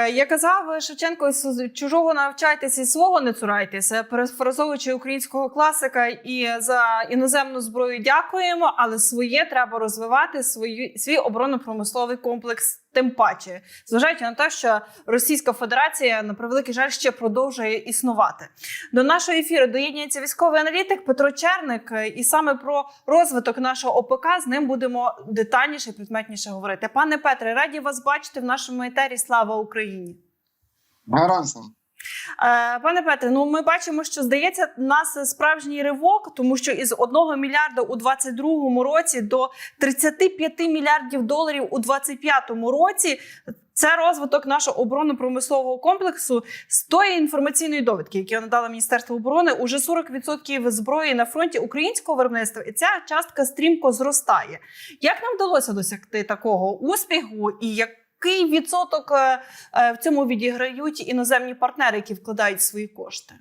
Е, Я казав Шевченко, чужого навчайтеся і свого не цурайтеся, перефразовуючи українського класика, і за іноземну зброю дякуємо, але своє треба розвивати свою свій оборонно-промисловий комплекс. Тим паче, зважаючи на те, що Російська Федерація на превеликий жаль ще продовжує існувати. До нашого ефіру доєднується військовий аналітик Петро Черник, і саме про розвиток нашого ОПК з ним будемо детальніше і предметніше говорити. Пане Петре, раді вас бачити в нашому етері. Слава Україні! Е, Пане Петре, ну ми бачимо, що здається, у нас справжній ривок, тому що із 1 мільярда у 22 році до 35 мільярдів доларів у 25 році. Це розвиток нашого оборонно-промислового комплексу з тої інформаційної довідки, які надало Міністерство оборони. Уже 40% зброї на фронті українського виробництва, і ця частка стрімко зростає. Як нам вдалося досягти такого успіху, і який відсоток е, е, в цьому відіграють іноземні партнери, які вкладають свої кошти?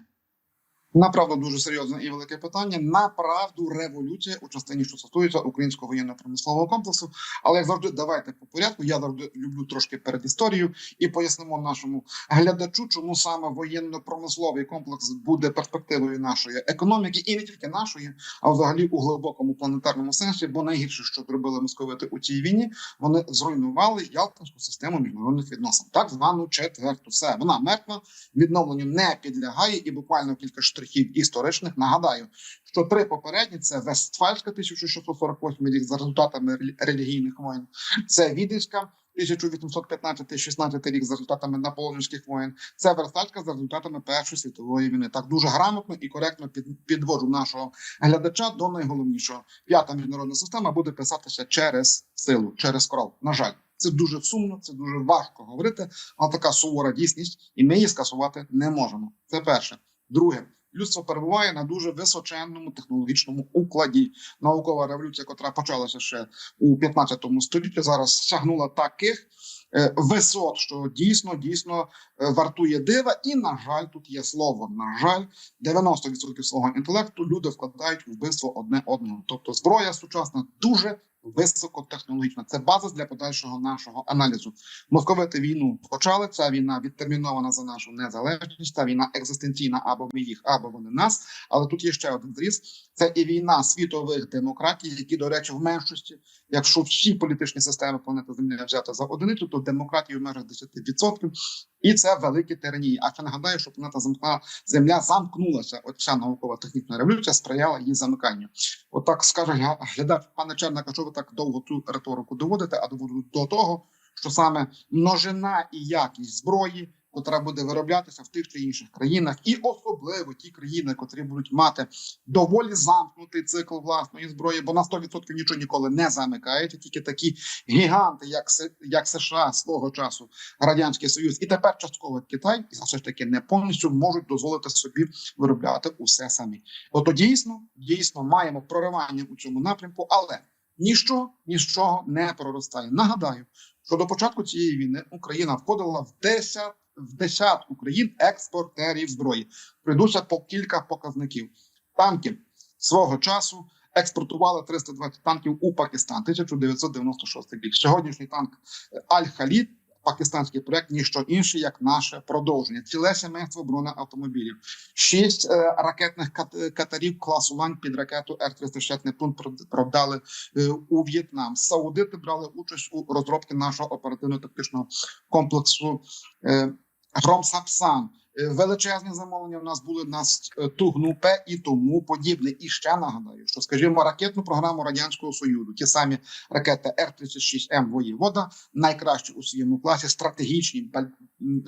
Направду дуже серйозне і велике питання. Направду революція у частині, що стосується українського воєнно-промислового комплексу. Але як завжди, давайте по порядку. Я завжди люблю трошки перед історією і пояснимо нашому глядачу, чому саме воєнно-промисловий комплекс буде перспективою нашої економіки, і не тільки нашої, а взагалі у глибокому планетарному сенсі. Бо найгірше, що зробили московити у цій війні, вони зруйнували Ялтинську систему міжнародних відносин, так звану четверту. Все вона мертва, відновленню не підлягає, і буквально кілька штрихів історичних. Нагадаю, що три попередні це Вестфальська 1648 рік за результатами релігійних воєн. Це Відельська 1815-16 рік за результатами наполеонівських воєн. Це Версальська за результатами Першої світової війни. Так дуже грамотно і коректно під, підводжу нашого глядача до найголовнішого. П'ята міжнародна система буде писатися через силу, через кров. На жаль. Це дуже сумно, це дуже важко говорити, але така сувора дійсність, і ми її скасувати не можемо. Це перше. Друге, людство перебуває на дуже височенному технологічному укладі. Наукова революція, яка почалася ще у 15 столітті, зараз сягнула таких е, висот, що дійсно дійсно е, вартує дива. І на жаль, тут є слово. На жаль, 90% свого інтелекту люди вкладають у вбивство одне одного. Тобто, зброя сучасна дуже високотехнологічна. Це база для подальшого нашого аналізу. Московити війну почали. Ця війна відтермінована за нашу незалежність. Ця війна екзистенційна або ми їх, або вони нас. Але тут є ще один зріз. Це і війна світових демократій, які, до речі, в меншості, якщо всі політичні системи планети Земля взяти за одиницю, то демократії в межах 10%. І це великі тиранії. А ще нагадаю, що планета замкна Земля замкнулася. От ця наукова технічна революція сприяла її замиканню. Отак скаже гля- глядач, пане Черника, що ви так довго цю риторику доводите? А доводу до того, що саме множина і якість зброї, котра буде вироблятися в тих чи інших країнах, і особливо ті країни, котрі будуть мати доволі замкнутий цикл власної зброї, бо на 100% нічого ніколи не замикається. Тільки такі гіганти, як як США свого часу, радянський Союз, і тепер частково Китай, і все ж таки не повністю можуть дозволити собі виробляти усе самі. Ото дійсно, дійсно маємо проривання у цьому напрямку, але ніщо нічого не проростає. Нагадаю, що до початку цієї війни Україна входила в 10, в десятку країн експортерів зброї. Прийдуться по кілька показників. Танки свого часу експортували 320 танків у Пакистан 1996 рік. Сьогоднішній танк е, Аль-Халід. Пакистанський проект ніщо інше, як наше продовження. Ціле сімейство бронеавтомобілів, шість е, ракетних кат- катерів класу Лань під ракету Р-360 Нептун продали е, у В'єтнам. Саудити брали участь у розробці нашого оперативно-тактичного комплексу е, Гром Сапсан. Е, Величезні замовлення в нас були на е, Тугнупе і тому подібне. І ще нагадаю, що скажімо, ракетну програму радянського союзу, ті самі ракети Р-36М Воєвода, найкращі у своєму класі, стратегічні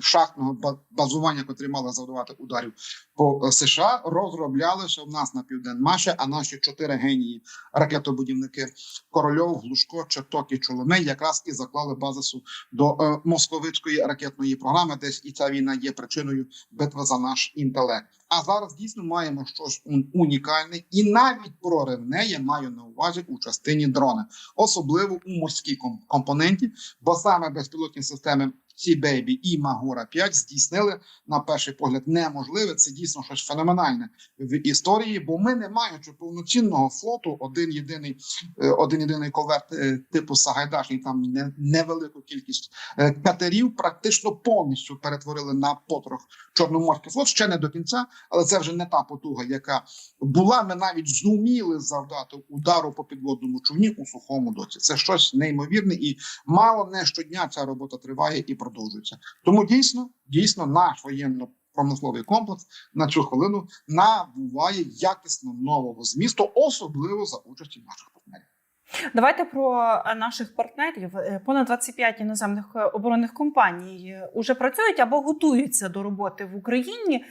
шахтного базування, котрі мали завдавати ударів по е, США, розроблялися в нас на південмаші. А наші чотири генії ракетобудівники Корольов, Глушко, Черток і Чоломей якраз і заклали базису до е, московицької ракетної програми, десь і ця війна є причиною битви за наш інтелект. А зараз дійсно маємо щось ун- унікальне і навіть проривне я маю на увазі у частині дрона, особливо у морській компоненті, бо саме безпілотні системи Сі Бейбі і Магура 5 здійснили на перший погляд неможливе. Це дійсно щось феноменальне в історії, бо ми не маючи повноцінного флоту, один єдиний е, один єдиний коверт е, типу Сагайдаш, і там невелику кількість е, катерів, практично повністю перетворили на потрох Чорноморський флот. Ще не до кінця, але це вже не та потуга, яка була. Ми навіть зуміли завдати удару по підводному човні у сухому доці. Це щось неймовірне, і мало не щодня ця робота триває і продовжується. Тому дійсно, дійсно, наш воєнно-промисловий комплекс на цю хвилину набуває якісно нового змісту, особливо за участі наших партнерів. Давайте про е, наших партнерів. Е, Понад 25 іноземних е, оборонних компаній е, уже працюють або готуються до роботи в Україні.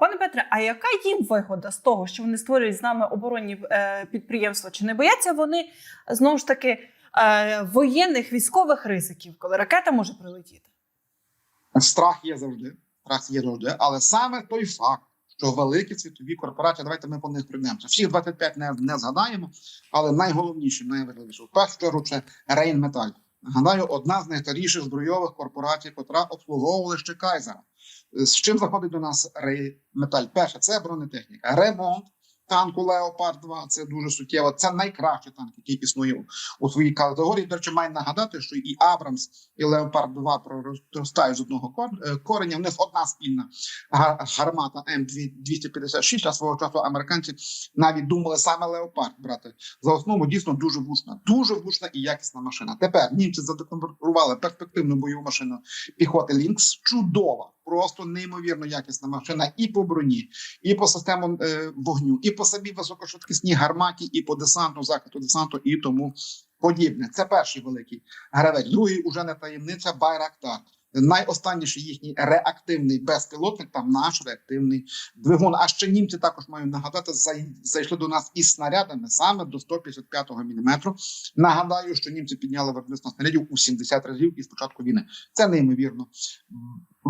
Пане Петре, а яка їм вигода з того, що вони створюють з нами оборонні підприємства? Чи не бояться вони знову ж таки е, воєнних військових ризиків, коли ракета може прилетіти? Страх є завжди, страх є завжди, але саме той факт, що великі світові корпорації, давайте ми по них прийдемося. Всіх 25 не, не згадаємо, але найголовніше, найважливіше, в першу чергу, це Рейнметаль. Нагадаю, одна з найстаріших збройових корпорацій, котра обслуговувала ще Кайзера. З чим заходить до нас Рейнметаль? Перше, це бронетехніка, ремонт. Танку Леопард 2 це дуже суттєво. Це найкращий танк, який існує у- своїй категорії. До речі, маю нагадати, що і Абрамс, і Леопард 2 проростають з одного е, кореня. В них одна спільна га- гармата М256, а свого часу американці навіть думали саме Леопард брати за основу. Дійсно дуже влучна, дуже влучна і якісна машина. Тепер німці задеконвертували перспективну бойову машину піхоти Лінкс. Чудова, просто неймовірно якісна машина і по броні, і по системам е, вогню, і по самій високошвидкісній гарматі, і по десанту, захисту десанту, і тому подібне. Це перший великий гравець. Другий уже не таємниця Байрактар. Найостанніший їхній реактивний безпілотник, там наш реактивний двигун. А ще німці також маю нагадати, зай- зайшли до нас із снарядами саме до 155 мм. Нагадаю, що німці підняли виробництво снарядів у 70 разів із початку війни. Це неймовірно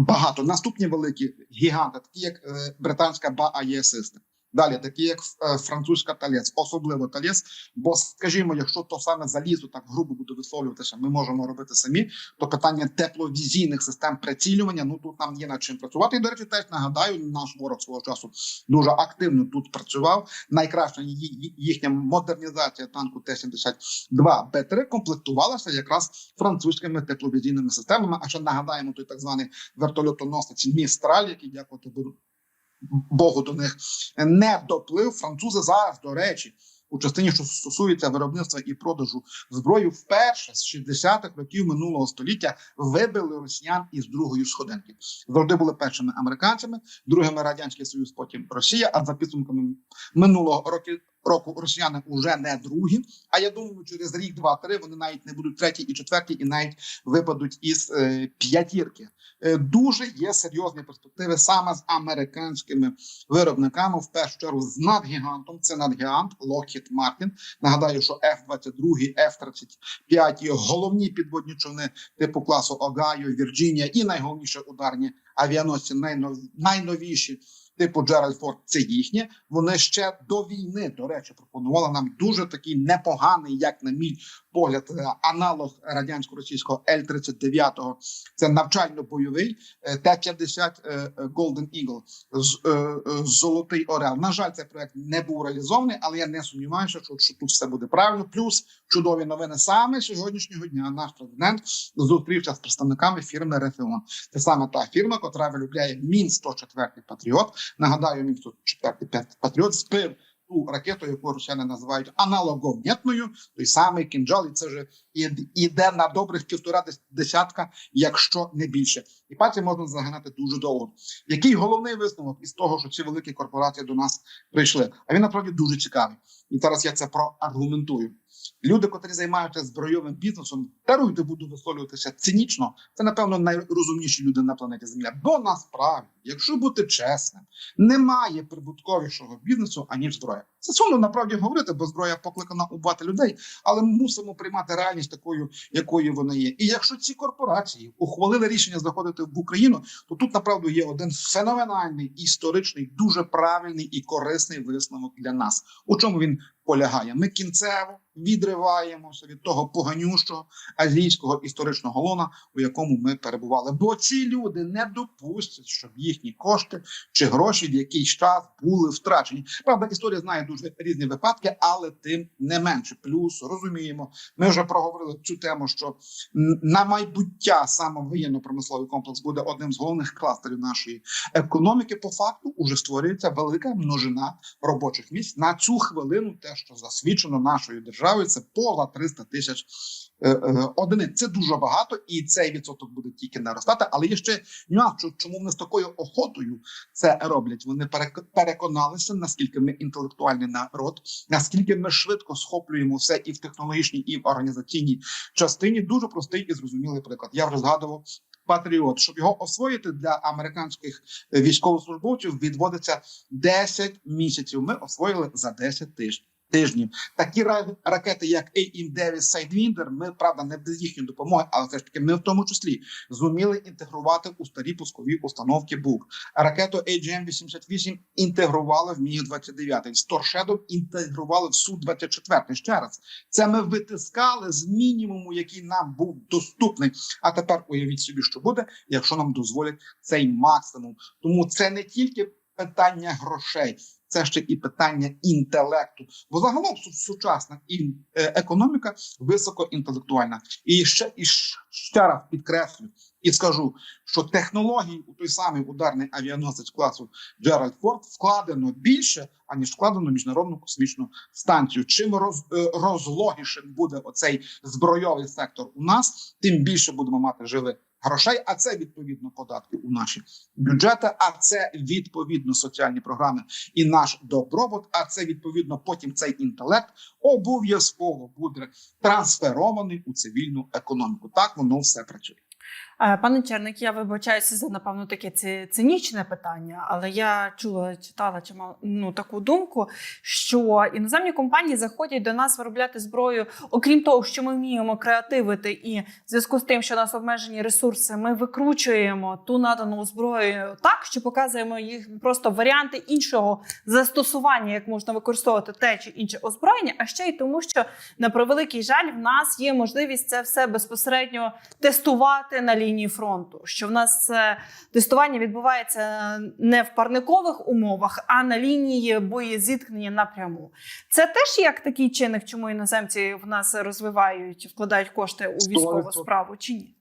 багато. Наступні великі гіганти, такі як е, британська BAE System. Далі, такі як е, французька Талець, особливо Талець. Бо, скажімо, якщо то саме залізо так грубо буде висловлюватися, ми можемо робити самі. То питання тепловізійних систем прицілювання. Ну тут нам є над чим працювати. І до речі, теж нагадаю, наш ворог свого часу дуже активно тут працював. Найкраща їхня модернізація танку Т-72 Б3 комплектувалася якраз французькими тепловізійними системами. А ще нагадаємо той так званий вертольотоносець Містраль, який дякувати Богу- Богу до них не доплив. Французи зараз, до речі, у частині, що стосується виробництва і продажу зброї, вперше з 60-х років минулого століття вибили росіян із другої сходинки. Завжди були першими американцями, другими радянський союз, потім Росія. А за підсумками минулого року. Року росіяни вже не другі. А я думаю, через рік, два-три вони навіть не будуть треті і четверті, і навіть випадуть із е, п'ятірки. Е, дуже є серйозні перспективи саме з американськими виробниками. В першу чергу з надгігантом. Це надгігант Lockheed Martin. Нагадаю, що F-22, F-35 – головні підводні човни типу класу Огайо, Вірджинія і найголовніше ударні авіаносці, найнов... найновіші. Типу Джеральд Форд, це їхнє. Вони ще до війни, до речі, пропонували нам дуже такий непоганий, як на мій погляд, е, аналог радянсько-російського Л-39. Це навчально-бойовий е, Т-50 е, Golden Eagle золотий орел. На жаль, цей проект не був реалізований, але я не сумніваюся, що, що тут все буде правильно. Плюс чудові новини саме сьогоднішнього дня. Наш президент зустрівся з представниками фірми Рефеон. Це саме та фірма, котра виробляє Мін 104 Патріот. Нагадаю, Мін 104 Патріот збив ту ракету, яку росіяни називають аналоговнітною, той самий кінжал, і це вже іде на добрих півтора дес- десятка, якщо не більше. І пальці можна загинати дуже довго. Який головний висновок із того, що ці великі корпорації до нас прийшли? А він насправді дуже цікавий. І зараз я це проаргументую. Люди, котрі займаються збройовим бізнесом, даруйте, буду висловлюватися цинічно. Це напевно найрозумніші люди на планеті Земля. Бо насправді, якщо бути чесним, немає прибутковішого бізнесу аніж зброя. Це сумно насправді говорити, бо зброя покликана убивати людей, але ми мусимо приймати реальність такою, якою вона є. І якщо ці корпорації ухвалили рішення заходити в Україну, то тут направду є один феноменальний історичний, дуже правильний і корисний висновок для нас. У чому він полягає? Ми кінцево відриваємося від того поганющого азійського історичного лона, у якому ми перебували. Бо ці люди не допустять, щоб їхні кошти чи гроші в якийсь час були втрачені. Правда, історія знає дуже різні випадки, але тим не менше. Плюс розуміємо, ми вже проговорили цю тему, що на майбуття саме воєнно-промисловий комплекс буде одним з головних кластерів нашої економіки. По факту уже створюється велика множина робочих місць на цю хвилину. Те, що засвідчено нашою державою, це поза 300 тисяч е, е, одиниць. Це дуже багато, і цей відсоток буде тільки наростати. Але є ще нюанс, чому вони з такою охотою це роблять. Вони перек- переконалися, наскільки ми інтелектуальний народ, наскільки ми швидко схоплюємо все і в технологічній, і в організаційній частині. Дуже простий і зрозумілий приклад. Я вже згадував. Патріот, щоб його освоїти для американських е, військовослужбовців, відводиться 10 місяців. Ми освоїли за 10 тижнів. Тижнів такі ракети, як AIM-9 Sidewinder, ми правда не без їхньої допомоги, але все ж таки ми в тому числі зуміли інтегрувати у старі пускові установки БУК. Ракету AGM-88 інтегрували в Міг 29 з торшедом інтегрували в су 24 Ще раз це ми витискали з мінімуму, який нам був доступний. А тепер уявіть собі, що буде, якщо нам дозволять цей максимум. Тому це не тільки питання грошей. Це ще і питання інтелекту, бо загалом сучасна е, економіка високоінтелектуальна. І ще і ще раз підкреслю і скажу, що технологій у той самий ударний авіаносець класу Джеральд Форд вкладено більше аніж вкладено міжнародну космічну станцію. Чим роз, е, розлогішим буде оцей збройовий сектор у нас, тим більше будемо мати живих грошей. А це відповідно податки у наші бюджети. А це відповідно соціальні програми і наш добробут. А це відповідно потім цей інтелект обов'язково буде трансферований у цивільну економіку. Так воно все працює. Е, Пане Черник, я вибачаюся за напевно таке цинічне питання, але я чула, читала чимало ну, таку думку, що іноземні компанії заходять до нас виробляти зброю, окрім того, що ми вміємо креативити, і в зв'язку з тим, що у нас обмежені ресурси, ми викручуємо ту надану зброю так, що показуємо їх просто варіанти іншого застосування, як можна використовувати те чи інше озброєння, а ще й тому, що на превеликий жаль, в нас є можливість це все безпосередньо тестувати на лінії фронту. Що в нас тестування відбувається не в парникових умовах, а на лінії боєзіткнення напряму. Це теж як такий чинник, чому іноземці в нас розвивають, вкладають кошти у військову справу, чи ні?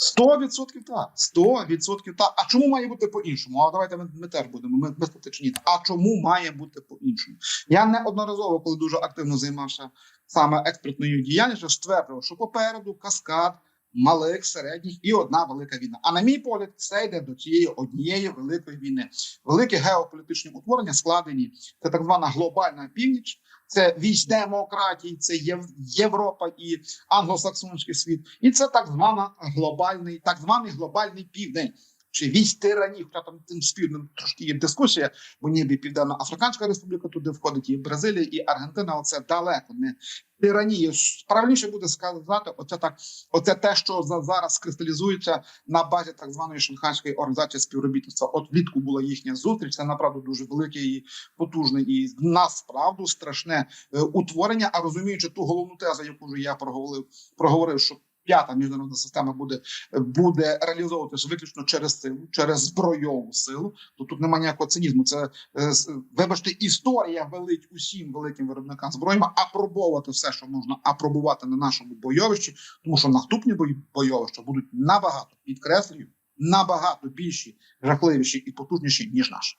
Сто відсотків так. Сто відсотків так. А чому має бути по-іншому? А давайте ми, ми теж будемо. Ми безпотечні. А чому має бути по-іншому? Я неодноразово, коли дуже активно займався саме експертною діяльністю, стверджував, що попереду каскад малих, середніх і одна велика війна. А на мій погляд, це йде до цієї однієї великої війни. Великі геополітичні утворення складені. Це так звана глобальна північ. Це вісь демократії, це Єв- Європа і англосаксонський світ, і це так звана глобальний, так званий глобальний південь. Чи вісь тиранів, хоча там тим спільним трошки є дискусія, бо ніби Південно-Африканська Республіка туди входить, і Бразилія, і Аргентина. Оце далеко не тиранія. Правильніше буде сказати, оце так, оце те, що за зараз кристалізується на базі так званої шанхайської організації співробітництва. От влітку була їхня зустріч. Це направду дуже велике і потужне, і насправду страшне е, утворення. А розуміючи ту головну тезу, яку вже я проговорив, проговорив, що п'ята міжнародна система буде, буде реалізовуватися виключно через силу, через збройову силу. То тут немає ніякого цинізму. Це е, вибачте, історія велить усім великим виробникам зброї апробовувати все, що можна апробувати на нашому бойовищі, тому що наступні бойовища будуть набагато підкреслюю, набагато більші, жахливіші і потужніші ніж наші.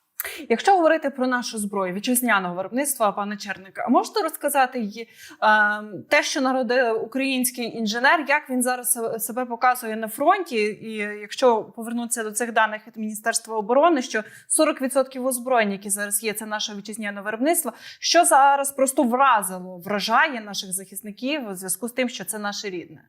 Якщо говорити про нашу зброю вітчизняного виробництва, пане Черника, а можете розказати й, е, те, що народив український інженер, як він зараз себе показує на фронті? І якщо повернутися до цих даних від Міністерства оборони, що 40% озброєнь, які зараз є, це наше вітчизняне виробництво, що зараз просто вразило, вражає наших захисників у зв'язку з тим, що це наше рідне.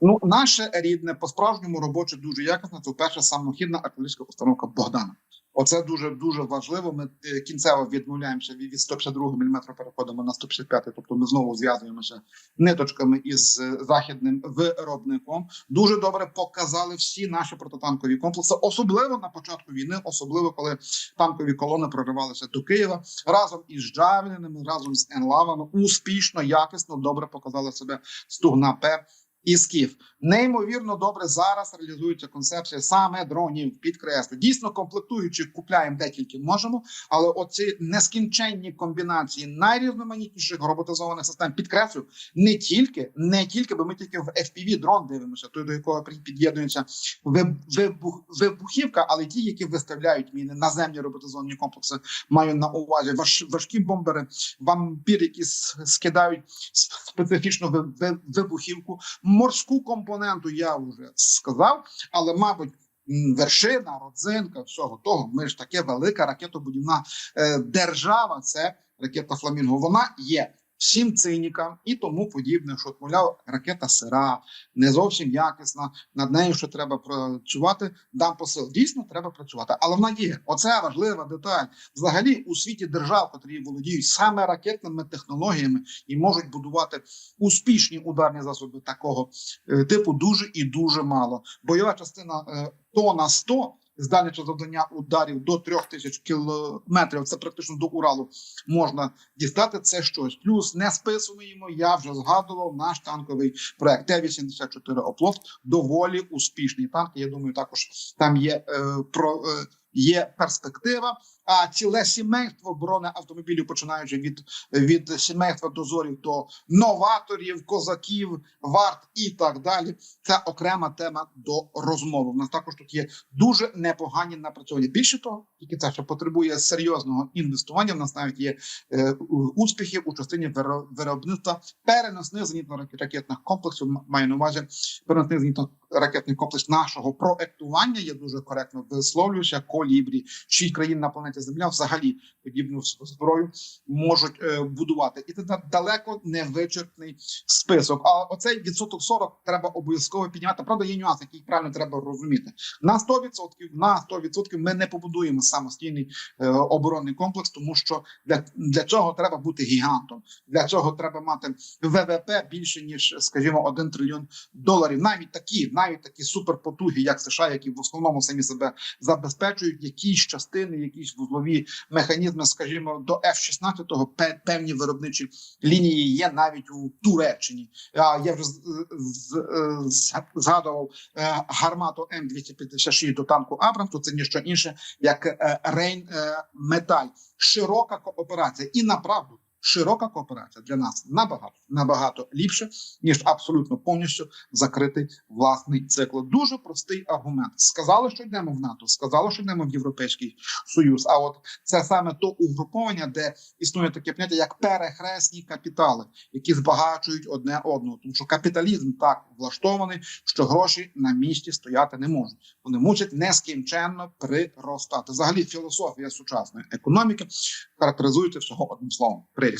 Ну, наше рідне по справжньому робоче дуже якісне. Це перша самохідна артилерійська установка Богдана. Оце дуже дуже важливо. Ми е, кінцево відмовляємося від від 152 мм, переходимо на 155, тобто ми знову зв'язуємося ниточками із е, західним виробником. Дуже добре показали всі наші протитанкові комплекси, особливо на початку війни, особливо коли танкові колони проривалися до Києва разом із Джавелінами, разом з Енлавами. Успішно, якісно, добре показали себе Стугна П і Скіф. Неймовірно добре зараз реалізується концепція саме дронів. Підкреслю. Дійсно, комплектуючих купляємо де можемо, але оці нескінченні комбінації найрізноманітніших роботизованих систем підкреслю не тільки, не тільки, бо ми тільки в FPV дрон дивимося, той до якого під'єднується виб- вибух, вибухівка, але ті, які виставляють міни наземні роботизовані комплекси, маю на увазі важ, важкі бомбери, вампір, які скидають специфічну ви- ви- вибухівку, морську компоненту я вже сказав, але мабуть. Вершина, родзинка, всього того. Ми ж таке велика ракетобудівна е, держава. Це ракета Фламінго. Вона є всім цинікам і тому подібне, що мовляв, ракета сира, не зовсім якісна. Над нею ще треба працювати. Дам посил. Дійсно, треба працювати, але вона є. Оце важлива деталь. Взагалі, у світі держав, котрі володіють саме ракетними технологіями і можуть будувати успішні ударні засоби такого е, типу, дуже і дуже мало. Бойова частина е, тона 100 з дальничого завдання ударів до 3000 кілометрів. Це практично до Уралу можна дістати. Це щось. Плюс не списуємо. Я вже згадував наш танковий проект Т-84 Оплот. Доволі успішний танк. Я думаю, також там є е, про. Е, Є перспектива, а ціле сімейство бронеавтомобілів, починаючи від, від сімейства дозорів до новаторів, козаків, варт і так далі. Це окрема тема до розмови. У нас також тут є дуже непогані напрацьовані. Більше того, тільки це ще потребує серйозного інвестування. У нас навіть є е, успіхи у частині виро- виробництва переносних зенітно-ракетних комплексів. Маю на увазі переносних зенітно-ракетний комплекс нашого проектування. Я дуже коректно висловлююся. Колібрі, шість країн на планеті Земля взагалі подібну зброю можуть е, будувати, і це да- далеко не вичерпний список. А оцей відсоток 40 треба обов'язково підняти. Правда, є нюанс, який правильно треба розуміти. На 100%, на 100% ми не побудуємо самостійний е, оборонний комплекс, тому що для, для цього треба бути гігантом. Для цього треба мати ВВП більше ніж, скажімо, 1 трильйон доларів. Навіть такі, навіть такі суперпотуги, як США, які в основному самі себе забезпечують, якісь частини, якісь вузлові механізми, скажімо, до F-16 пе- певні виробничі лінії є навіть у Туреччині. Я вже згадував е, гармату М256 до танку Абрамс. то Це ніщо інше, як Рейн е, Металь. Широка кооперація і направду. Широка кооперація для нас набагато набагато ліпше ніж абсолютно повністю закритий власний цикл. Дуже простий аргумент. Сказали, що йдемо в НАТО, сказали, що йдемо в Європейський Союз. А от це саме то угруповання, де існує таке поняття, як перехресні капітали, які збагачують одне одного. Тому що капіталізм так влаштований, що гроші на місці стояти не можуть. Вони мусять нескінченно приростати. Взагалі, філософія сучасної економіки характеризується всього одним словом: приріст.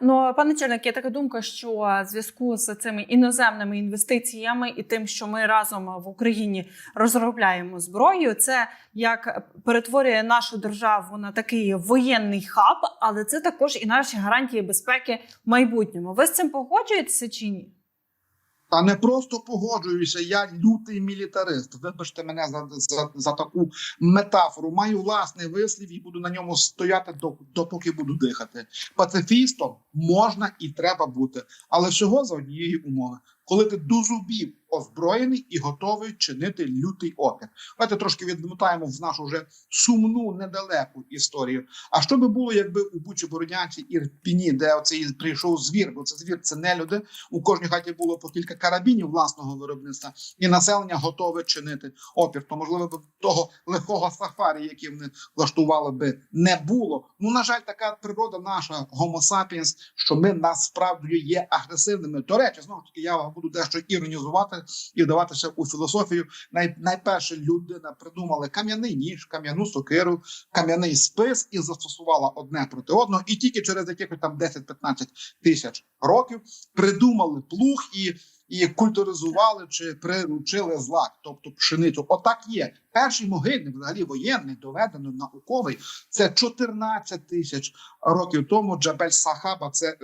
Ну, пане Черник, є така думка, що в зв'язку з цими іноземними інвестиціями і тим, що ми разом в Україні розробляємо зброю, це як перетворює нашу державу на такий воєнний хаб, але це також і наші гарантії безпеки в майбутньому. Ви з цим погоджуєтеся чи ні? Та не просто погоджуюся, я лютий мілітарист. Вибачте мене за, за, за таку метафору. Маю власний вислів і буду на ньому стояти до- допоки буду дихати. Пацифістом можна і треба бути, але всього за однієї умови, коли ти до зубів озброєний і готовий чинити лютий опір. Давайте трошки відмотаємо в нашу вже сумну недалеку історію. А що би було, якби у Бучі Бородянці і Рпіні, де оцей прийшов звір, бо це звір, це не люди. У кожній хаті було по кілька карабінів власного виробництва, і населення готове чинити опір. То можливо б того легкого сафарі, який вони влаштували би, не було. Ну на жаль, така природа наша Homo sapiens, що ми насправді є агресивними. До речі, знову таки, я буду дещо іронізувати і вдаватися у філософію. Най, найперше людина придумала кам'яний ніж, кам'яну сокиру, кам'яний спис і застосувала одне проти одного. І тільки через якихось там 10-15 тисяч років придумали плуг і. І культуризували чи приручили злак, тобто пшеницю. Отак є. Перший могильник, взагалі воєнний, доведено науковий. Це 14 тисяч років тому. Джабель Сахаба, це е,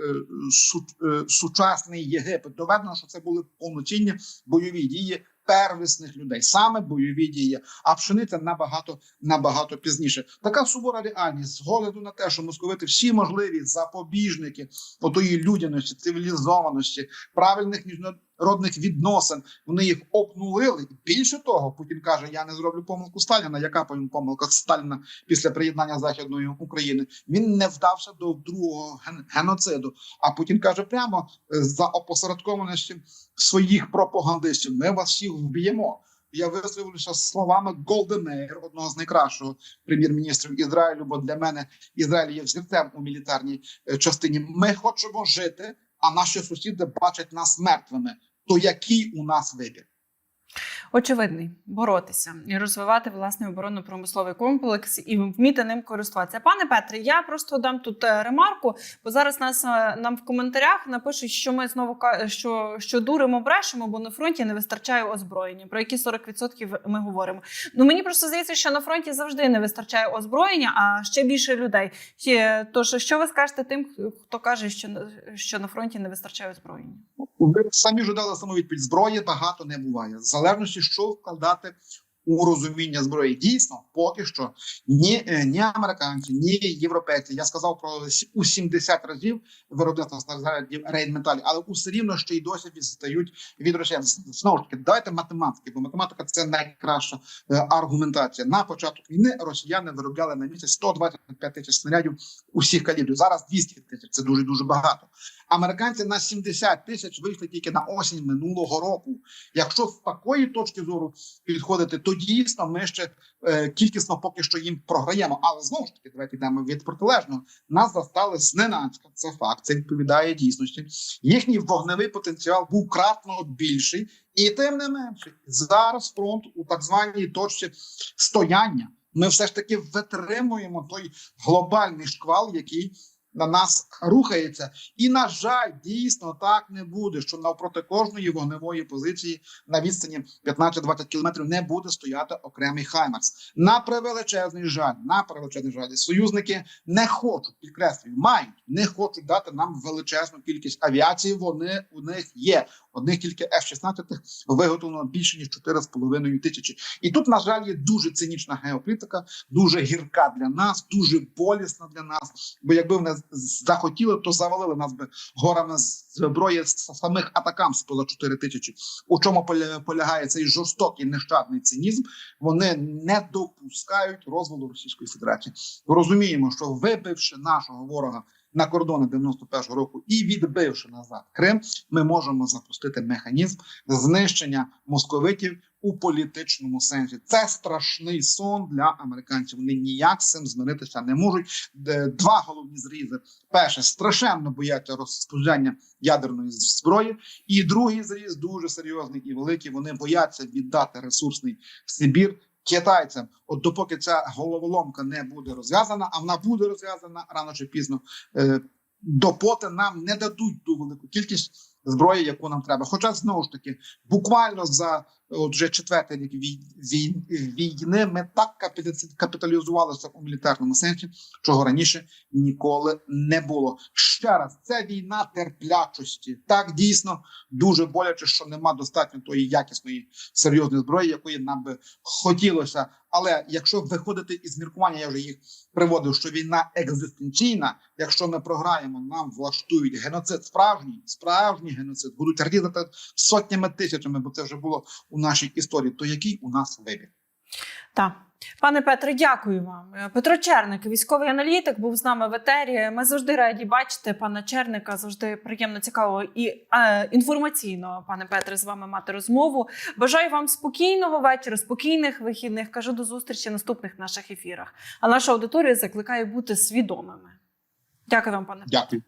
су, е, сучасний Єгипет. Доведено, що це були повноцінні бойові дії первісних людей, саме бойові дії. А пшениця набагато набагато пізніше. Така сувора реальність з огляду на те, що московити всі можливі запобіжники отої людяності, цивілізованості, правильних міжнародних відносин. Вони їх обнулили. Більше того, Путін каже: Я не зроблю помилку Сталіна. Яка помилка Сталіна після приєднання західної України? Він не вдався до другого ген- геноциду. А Путін каже прямо е, за опосередкованості своїх пропагандистів: ми вас всіх вб'ємо. Я висловлюся словами Голдемейр, одного з найкращого прем'єр-міністрів Ізраїлю. Бо для мене Ізраїль є взірцем у мілітарній е, частині. Ми хочемо жити, а наші сусіди бачать нас мертвими. То який у нас вибір? Очевидний боротися і розвивати власний оборонно-промисловий комплекс і вміти ним користуватися. Пане Петре, я просто дам тут е, ремарку, бо зараз нас е, нам в коментарях напишуть, що ми знову що, що дуримо, брешемо, бо на фронті не вистачає озброєння. Про які 40% ми говоримо. Ну мені просто здається, що на фронті завжди не вистачає озброєння, а ще більше людей. Тож, що ви скажете тим, хто каже, що що на фронті не вистачає озброєння? Ви самі ж дали саму відповідь. Зброї багато не буває. В залежності, що вкладати у розуміння зброї. Дійсно, поки що ні, е, ні американці, ні європейці. Я сказав про у 70 разів виробництво снарядів Рейнметалі, але усе рівно ще й досі відстають від росіян. Знову ж таки, давайте математики, бо математика це найкраща е, аргументація. На початок війни росіяни виробляли на місяць 125 тисяч снарядів усіх калібрів. Зараз 200 тисяч. Це дуже дуже багато. Американці на 70 тисяч вийшли тільки на осінь минулого року. Якщо з такої точки зору підходити, то дійсно ми ще е, кількісно поки що їм програємо. Але знову ж таки, давайте йдемо від протилежного. Нас застали зненацька. Це факт, це відповідає дійсності. Їхній вогневий потенціал був кратно більший, і тим не менше, зараз фронт у так званій точці стояння. Ми все ж таки витримуємо той глобальний шквал, який на нас рухається. І на жаль, дійсно так не буде. Що навпроти кожної вогневої позиції на відстані 15-20 кілометрів не буде стояти окремий Хаймарс. На превеличезний жаль, на превеличезний жаль, союзники не хочуть підкреслюю, мають не хочуть дати нам величезну кількість авіації. Вони у них є. Одних тільки F-16 виготовлено більше ніж 4,5 тисячі. І тут, на жаль, є дуже цинічна геополітика, дуже гірка для нас, дуже болісна для нас. Бо якби вони захотіли, то завалили нас би горами зброї самих атакам з поза 4 тисячі. У чому поля- полягає цей жорстокий нещадний цинізм? Вони не допускають розвалу Російської Федерації. Розуміємо, що вибивши нашого ворога на кордони 91-го року і відбивши назад Крим, ми можемо запустити механізм знищення московитів у політичному сенсі. Це страшний сон для американців. Вони ніяк з цим змиритися не можуть. Два головні зрізи: перше страшенно бояться розповзяння ядерної зброї, і другий зріз дуже серйозний і великий. Вони бояться віддати ресурсний Сибір. Китайцям, от допоки ця головоломка не буде розв'язана, а вона буде розв'язана рано чи пізно, е, допоки нам не дадуть ту велику кількість зброї, яку нам треба. Хоча знову ж таки, буквально за от вже четвертий рік вій- вій- війни ми так капіталі- капіталізувалися у мілітарному сенсі, чого раніше ніколи не було. Ще раз, це війна терплячості. Так дійсно дуже боляче, що нема достатньо тої якісної серйозної зброї, якої нам би хотілося. Але якщо виходити із міркування, я вже їх приводив, що війна екзистенційна. Якщо ми програємо, нам влаштують геноцид справжній, справжній геноцид, будуть різати сотнями тисячами, бо це вже було у нашій історії. То який у нас вибір? Так. Пане Петре, дякую вам. Е, Петро Черник, військовий аналітик, був з нами в етері. Ми завжди раді бачити пана Черника. Завжди приємно, цікаво і е, інформаційно, пане Петре, з вами мати розмову. Бажаю вам спокійного вечора, спокійних вихідних. Кажу до зустрічі в наступних наших ефірах. А наша аудиторія закликає бути свідомими. Дякую вам, пане. Дякую.